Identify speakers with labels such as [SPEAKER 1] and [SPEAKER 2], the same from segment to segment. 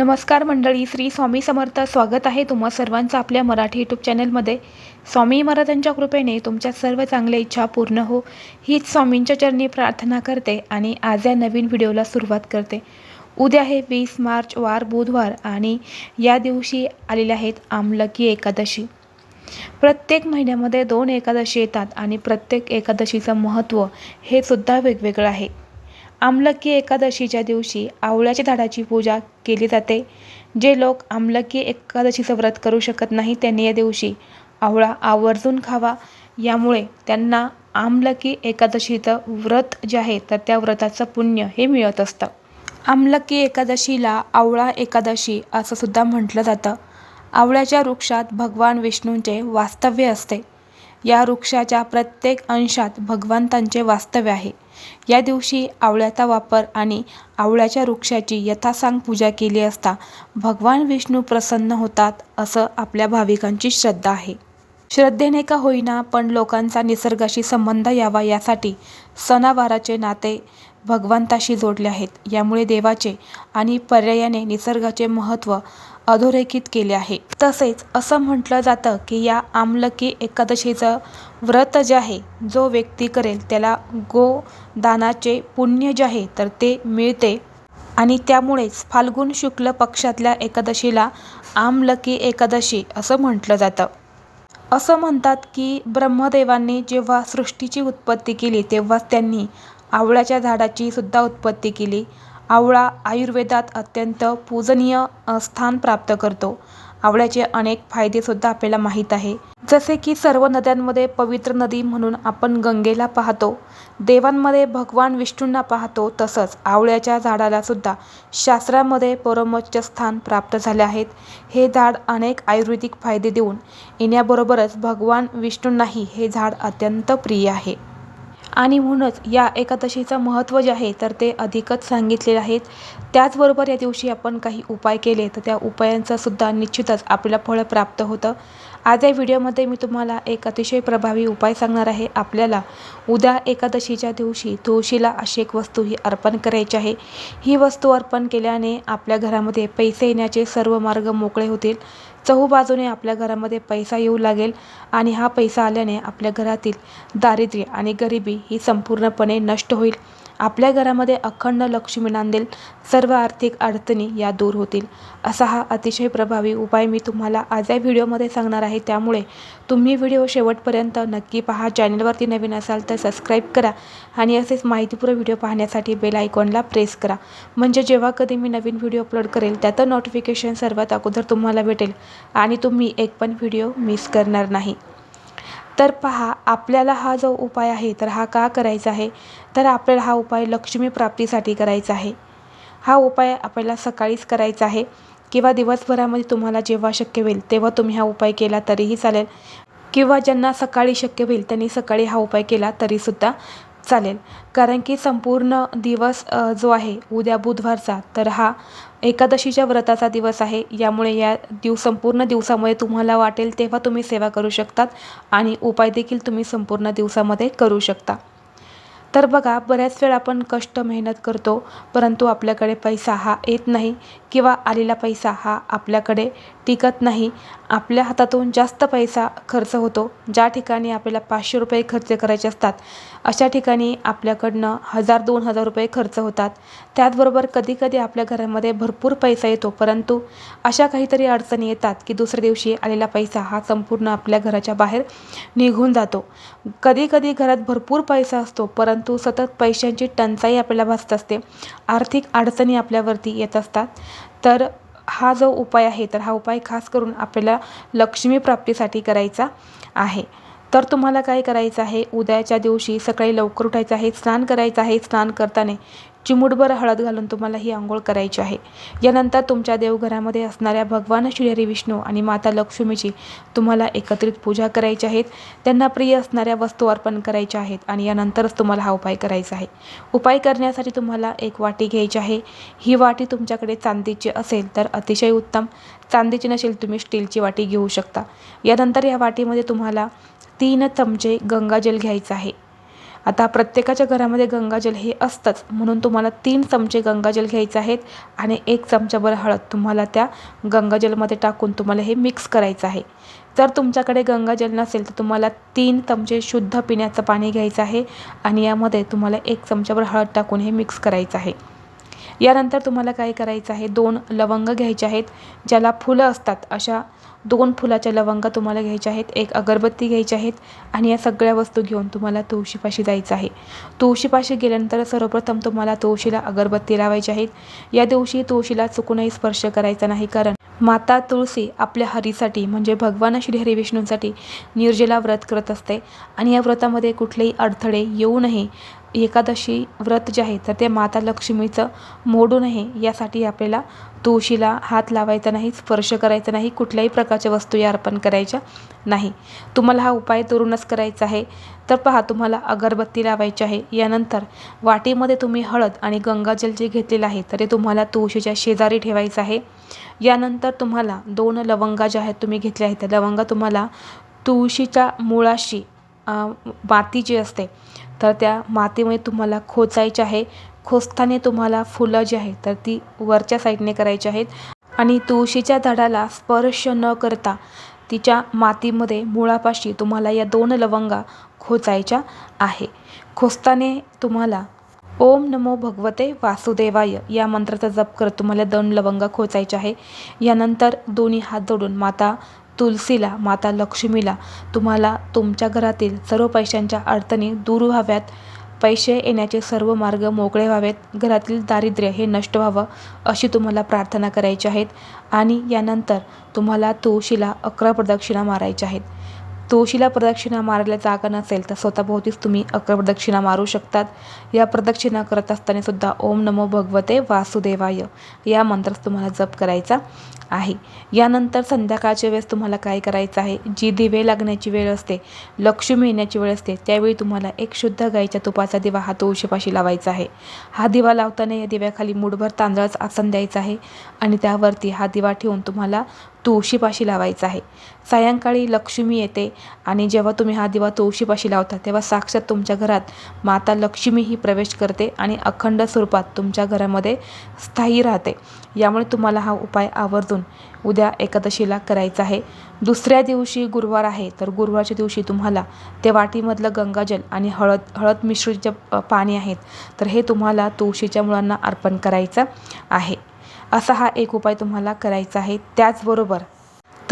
[SPEAKER 1] नमस्कार मंडळी श्री स्वामी समर्थ स्वागत आहे तुम्हा सर्वांचं आपल्या मराठी यूट्यूब चॅनलमध्ये. स्वामी महाराजांच्या कृपेने तुमच्या सर्व चांगल्या इच्छा पूर्ण हो. हीच स्वामींच्या चरणी प्रार्थना करते आणि आज या नवीन व्हिडिओला सुरुवात करते. उद्या आहे वीस मार्च वार बुधवार आणि या दिवशी आलेल्या आहेत आमलकी एकादशी. प्रत्येक महिन्यामध्ये दोन एकादशी येतात आणि प्रत्येक एकादशीचं महत्त्व हे सुद्धा वेगवेगळं आहे. आमलकी एकादशीच्या दिवशी आवळ्याच्या झाडाची पूजा केली जाते. जे लोक आमलकी एकादशीचं व्रत करू शकत नाही त्यांनी या दिवशी आवळा आवर्जून खावा. यामुळे त्यांना आमलकी एकादशीचं व्रत जे आहे तर त्या व्रताचं पुण्य हे मिळत असतं. आमलकी एकादशीला आवळा एकादशी असं सुद्धा म्हटलं जातं. आवळ्याच्या वृक्षात भगवान विष्णूंचे वास्तव्य असते. या वृक्षाच्या प्रत्येक अंशात भगवंतांचे वास्तव्य आहे. या दिवशी आवळ्याचा वापर आणि आवळ्याच्या वृक्षाची यथासांग पूजा केली असता भगवान विष्णू प्रसन्न होतात असं आपल्या भाविकांची श्रद्धा आहे. श्रद्धेने का होईना पण लोकांचा निसर्गाशी संबंध यावा यासाठी सणावाराचे नाते भगवंताशी जोडले आहेत. यामुळे देवाचे आणि पर्यायाने निसर्गाचे महत्त्व अधोरेखित केले आहे. तसेच असं म्हटलं जातं की या आमलकी एकादशीचं व्रत जे आहे जो व्यक्ती करेल त्याला गोदानाचे पुण्य जे आहे तर ते मिळते. आणि त्यामुळेच फाल्गुन शुक्ल पक्षातल्या एकादशीला आमलकी एकादशी असं म्हटलं जातं. असं म्हणतात की ब्रह्मदेवांनी जेव्हा सृष्टीची उत्पत्ती केली तेव्हाच त्यांनी आवळ्याच्या झाडाची सुद्धा उत्पत्ती केली. आवळा आयुर्वेदात अत्यंत पूजनीय स्थान प्राप्त करतो. आवळ्याचे अनेक फायदेसुद्धा आपल्याला माहीत आहे. जसे की सर्व नद्यांमध्ये पवित्र नदी म्हणून आपण गंगेला पाहतो. देवांमध्ये भगवान विष्णूंना पाहतो तसंच आवळ्याच्या झाडालासुद्धा शास्त्रामध्ये परमोच्च स्थान प्राप्त झाले आहेत. हे झाड अनेक आयुर्वेदिक फायदे देऊन येण्याबरोबरच भगवान विष्णूंनाही हे झाड अत्यंत प्रिय आहे. आणि म्हणूनच या एकादशीचं महत्त्व जे आहे तर ते अधिकच सांगितलेले आहेत. त्याचबरोबर या दिवशी आपण काही उपाय केले तर त्या उपायांचासुद्धा निश्चितच आपल्याला फळ प्राप्त होतं. आज या व्हिडिओमध्ये मी तुम्हाला एक अतिशय प्रभावी उपाय सांगणार आहे. आपल्याला उद्या एकादशीच्या दिवशी तुळशीला अशी एक वस्तू ही अर्पण करायची आहे. ही वस्तू अर्पण केल्याने आपल्या घरामध्ये पैसे येण्याचे सर्व मार्ग मोकळे होतील. चहूबाजूने आपल्या घरामध्ये पैसा येऊ लागेल आणि हा पैसा आल्याने आपल्या घरातील दारिद्र्य आणि गरिबी ही संपूर्णपणे नष्ट होईल. आपल्या घरामध्ये अखंड लक्ष्मी नांदेल सर्व आर्थिक अडचणी या दूर होतील. असा हा अतिशय प्रभावी उपाय मी तुम्हाला आज या व्हिडिओमध्ये सांगणार आहे. त्यामुळे तुम्ही व्हिडिओ शेवटपर्यंत नक्की पहा. चॅनलवरती नवीन असाल तर सबस्क्राईब करा आणि असेच माहितीपूर्ण व्हिडिओ पाहण्यासाठी बेल आयकॉनला प्रेस करा. म्हणजे जेव्हा कधी मी नवीन व्हिडिओ अपलोड करेल त्याचं नोटिफिकेशन सर्वात अगोदर तुम्हाला भेटेल आणि तुम्ही एक पण व्हिडिओ मिस करणार नाही. तर पहा आपल्याला हा जो उपाय आहे तर हा का करायचा आहे? तर आपल्याला हा उपाय लक्ष्मी प्राप्तीसाठी करायचा आहे. हा उपाय आपल्याला सकाळीच करायचा आहे किंवा दिवसभरामध्ये तुम्हाला जेव्हा शक्य होईल तेव्हा तुम्ही हा उपाय केला तरीही चालेल. किंवा ज्यांना सकाळी शक्य होईल त्यांनी सकाळी हा उपाय केला तरीसुद्धा चालेल. कारण की संपूर्ण दिवस जो आहे उद्या बुधवारचा तर हा एकादशीच्या व्रताचा दिवस आहे. यामुळे या दिव संपूर्ण दिवसामुळे तुम्हाला वाटेल तेव्हा तुम्ही सेवा करू शकतात आणि उपाय देखील तुम्ही संपूर्ण दिवसामध्ये करू शकता. तर बघा बऱ्याच वेळा आपण कष्ट मेहनत करतो परंतु आपल्याकडे पैसा हा येत नाही किंवा आलेला पैसा हा आपल्याकडे टिकत नाही. आपल्या हातातून जास्त पैसा खर्च होतो ज्या ठिकाणी आपल्याला पाचशे रुपये खर्च करायचे असतात अशा ठिकाणी आपल्याकडनं हजार दोन हजार रुपये खर्च होतात. त्याचबरोबर कधीकधी आपल्या घरामध्ये भरपूर पैसा येतो परंतु अशा काहीतरी अडचणी येतात की दुसऱ्या दिवशी आलेला पैसा हा संपूर्ण आपल्या घराच्या बाहेर निघून जातो. कधीकधी घरात भरपूर पैसा असतो परंतु सतत पैशांची टंचाई आपल्याला भासत असते. आर्थिक अडचणी आपल्यावरती येत असतात. तर हा जो उपाय आहे तर हा उपाय खास करून आपल्याला लक्ष्मी प्राप्तीसाठी करायचा आहे. तर तुम्हाला काय करायचं आहे? उद्याच्या दिवशी सकाळी लवकर उठायचं आहे स्नान करायचं आहे. स्नान करताना चिमुटभर हळद घालून तुम्हाला ही आंघोळ करायची आहे. यानंतर तुमच्या देवघरामध्ये असणाऱ्या भगवान श्रीहरी विष्णू आणि माता लक्ष्मीची तुम्हाला एकत्रित पूजा करायची आहेत त्यांना प्रिय असणाऱ्या वस्तू अर्पण करायच्या आहेत आणि यानंतरच तुम्हाला हा उपाय करायचा आहे. उपाय करण्यासाठी तुम्हाला एक वाटी घ्यायची आहे. ही वाटी तुमच्याकडे चांदीची असेल तर अतिशय उत्तम. चांदीची नसेल तुम्ही स्टीलची वाटी घेऊ शकता. यानंतर या वाटीमध्ये तुम्हाला तीन चमचे गंगाजल घ्यायचं आहे. आता प्रत्येकाच्या घरामध्ये गंगाजल हे असतंच. म्हणून तुम्हाला तीन चमचे गंगाजल घ्यायचे आहेत आणि एक चमचाभर हळद तुम्हाला त्या गंगाजलमध्ये टाकून तुम्हाला हे मिक्स करायचं आहे. जर तुमच्याकडे गंगाजल नसेल तर तुम्हाला तीन चमचे शुद्ध पिण्याचं पाणी घ्यायचं आहे आणि यामध्ये तुम्हाला एक चमचाभर हळद टाकून हे मिक्स करायचं आहे. यानंतर तुम्हाला काय करायचं आहे? दोन लवंग घ्यायचे आहेत ज्याला फुलं असतात. अशा दोन फुलाच्या लवंगा तुम्हाला घ्यायच्या आहेत. एक अगरबत्ती घ्यायची आहेत आणि या सगळ्या वस्तू घेऊन तुम्हाला तुळशीपाशी जायचं आहे. तुळशीपाशी गेल्यानंतर सर्वप्रथम तुम्हाला तुळशीला अगरबत्ती लावायची आहेत. या दिवशी तुळशीला चुकूनही स्पर्श करायचा नाही कारण माता तुळशी आपल्या हरीसाठी म्हणजे भगवान श्री हरी विष्णूंसाठी निर्जला व्रत करत असते आणि या व्रतामध्ये कुठलेही अडथळे येऊ नये. एकादशी व्रत जे आहे तर ते माता लक्ष्मीचं मोडू नये यासाठी आपल्याला तुळशीला हात लावायचा नाही स्पर्श करायचा नाही कुठल्याही प्रकारच्या वस्तू या अर्पण करायच्या नाही. तुम्हाला हा उपाय तरुणच करायचा आहे. तर पहा तुम्हाला अगरबत्ती लावायची आहे. यानंतर वाटीमध्ये तुम्ही हळद आणि गंगाजल जे घेतलेलं आहे तर ते तुम्हाला तुळशीच्या शेजारी ठेवायचं आहे. यानंतर तुम्हाला दोन लवंगा ज्या आहेत तुम्ही घेतल्या आहेत. त्या लवंगा तुम्हाला तुळशीच्या मुळाशी माती जी असते तर त्या मातीमध्ये तुम्हाला खोचायचे आहे. खोचताना तुम्हाला फुलं जी आहेत तर ती वरच्या साईडने करायची आहेत. आणि तुळशीच्या झाडाला स्पर्श न करता तिच्या मातीमध्ये मुळापाशी तुम्हाला या दोन लवंगा खोचायच्या आहे. खोचताना तुम्हाला ओम नमो भगवते वासुदेवाय या मंत्राचा जप करत तुम्हाला दोन लवंगा खोचायच्या आहे. यानंतर दोन्ही हात जोडून माता तुलसीला माता लक्ष्मीला तुम्हाला तुमच्या घरातील सर्व पैशांच्या अडचणी दूर व्हाव्यात. पैसे येण्याचे सर्व मार्ग मोकळे व्हावेत. घरातील दारिद्र्य हे नष्ट व्हावं अशी तुम्हाला प्रार्थना करायची आहेत आणि यानंतर तुम्हाला तुळशीला अकरा प्रदक्षिणा मारायच्या आहेत. तुळशीला प्रदक्षिणा मारायला जागा नसेल तर स्वतःभोवतीच तुम्ही अकरा प्रदक्षिणा मारू शकतात. या प्रदक्षिणा करत असताना सुद्धा ओम नमो भगवते वासुदेवाय. या मंत्रास तुम्हाला जप करायचा आहे. यानंतर संध्याकाळच्या वेळेस तुम्हाला काय करायचं आहे? जी दिवे लागण्याची वेळ असते लक्ष्मी येण्याची वेळ असते त्यावेळी तुम्हाला एक शुद्ध गाईच्या तुपाचा दिवा हा तुळशीपाशी लावायचा आहे. हा दिवा लावताना या दिव्याखाली मुठभर तांदळाच आसन द्यायचा आहे आणि त्यावरती हा दिवा ठेवून तुम्हाला तुळशीपाशी लावायचा आहे. सायंकाळी लक्ष्मी येते आणि जेव्हा तुम्ही हा दिवा तुळशीपाशी लावता तेव्हा साक्षात तुमच्या घरात माता लक्ष्मी ही प्रवेश करते आणि अखंड स्वरूपात तुमच्या घरामध्ये स्थायी राहते. यामुळे तुम्हाला हा उपाय आवर्जून उद्या एकादशीला करायचा आहे. दुसऱ्या दिवशी गुरुवार आहे तर गुरुवारच्या दिवशी तुम्हाला ते वाटीमधलं गंगाजल आणि हळद हळद मिश्रित जे पाणी आहेत तर हे तुम्हाला तुळशीच्या मुळांना अर्पण करायचं आहे. असा हा एक उपाय तुम्हाला करायचा आहे. त्याचबरोबर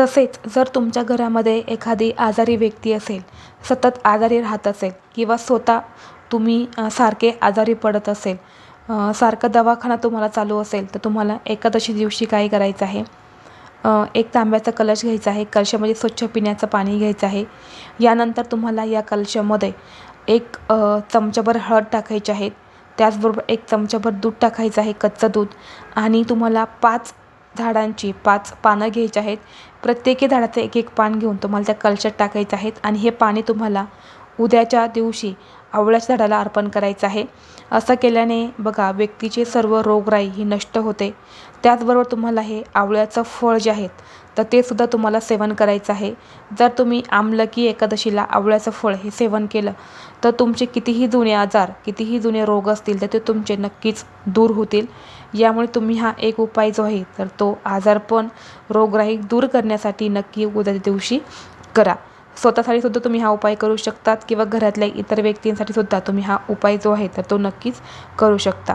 [SPEAKER 1] तसेच जर तुमच्या घरामध्ये एखादी आजारी व्यक्ती असेल सतत आजारी राहत असेल किंवा स्वतः तुम्ही सारखे आजारी पडत असेल सारखा दवाखाना तुम्हाला चालू असेल तर तुम्हाला एकादशी दिवशी काय करायचं आहे? एक तांब्याचा कलश घ्यायचा आहे कलशामध्ये स्वच्छ पिण्याचं पाणी घ्यायचं आहे. यानंतर तुम्हाला या कलशामध्ये एक चमचाभर हळद टाकायचे आहे. त्याचबरोबर एक चमचाभर दूध टाकायचं आहे कच्चं दूध. आणि तुम्हाला पाच झाडांची पाच पानं घ्यायची आहेत. प्रत्येकी झाडाचं एक एक पान घेऊन तुम्हाला त्या कलशात टाकायचं आहेत. आणि हे पाणी तुम्हाला उद्याच्या दिवशी आवळ्याच्या झाडाला अर्पण करायचं आहे. असं केल्याने बघा व्यक्तीचे सर्व रोगराई ही नष्ट होते. त्याचबरोबर तुम्हाला हे आवळ्याचं फळ जे आहेत तर ते सुद्धा तुम्हाला सेवन करायचं आहे. जर तुम्ही आमलकी एकादशीला आवळ्याचं फळ हे सेवन केलं तर तुमचे कितीही जुने आजार कितीही जुने रोग असतील तर ते तुमचे नक्कीच दूर होतील. यामुळे तुम्ही हा एक उपाय जो आहे तर तो आजारपण रोगराई दूर करण्यासाठी नक्की उद्याच्या दिवशी करा. स्वतःसाठी सुद्धा तुम्ही हा उपाय करू शकतात किंवा घरातल्या इतर व्यक्तींसाठी सुद्धा तुम्ही हा उपाय जो आहे तर तो नक्कीच करू शकता.